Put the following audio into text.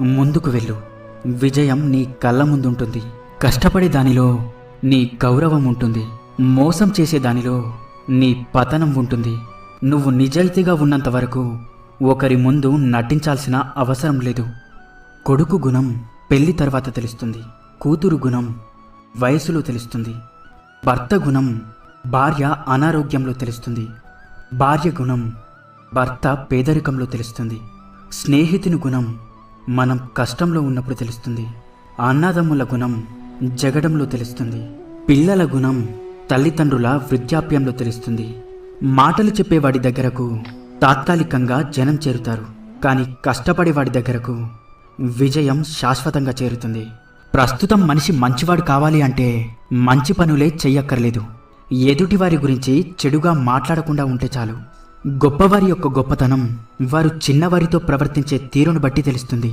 ముందుకు వెళ్ళు. విజయం నీ కళ్ళ ముందుంటుంది. కష్టపడే దానిలో నీ గౌరవం ఉంటుంది. మోసం చేసే దానిలో నీ పతనం ఉంటుంది. నువ్వు నిజాయితీగా ఉన్నంత వరకు ఒకరి ముందు నటించాల్సిన అవసరం లేదు. కొడుకు గుణం పెళ్ళి తర్వాత తెలుస్తుంది. కూతురు గుణం వయసులో తెలుస్తుంది. భర్త గుణం భార్య అనారోగ్యంలో తెలుస్తుంది. భార్య గుణం భర్త పేదరికంలో తెలుస్తుంది. స్నేహితుని గుణం మనం కష్టంలో ఉన్నప్పుడు తెలుస్తుంది. అన్నదమ్ముల గుణం జగడంలో తెలుస్తుంది. పిల్లల గుణం తల్లిదండ్రుల వృద్ధాప్యంలో తెలుస్తుంది. మాటలు చెప్పేవాడి దగ్గరకు తాత్కాలికంగా జనం చేరుతారు. కానీ కష్టపడేవాడి దగ్గరకు విజయం శాశ్వతంగా చేరుతుంది. ప్రస్తుతం మనిషి మంచివాడు కావాలి అంటే మంచి పనులే చెయ్యక్కర్లేదు. ఎదుటివారి గురించి చెడుగా మాట్లాడకుండా ఉంటే చాలు. గొప్పవారి యొక్క గొప్పతనం వారు చిన్నవారితో ప్రవర్తించే తీరును బట్టి తెలుస్తుంది.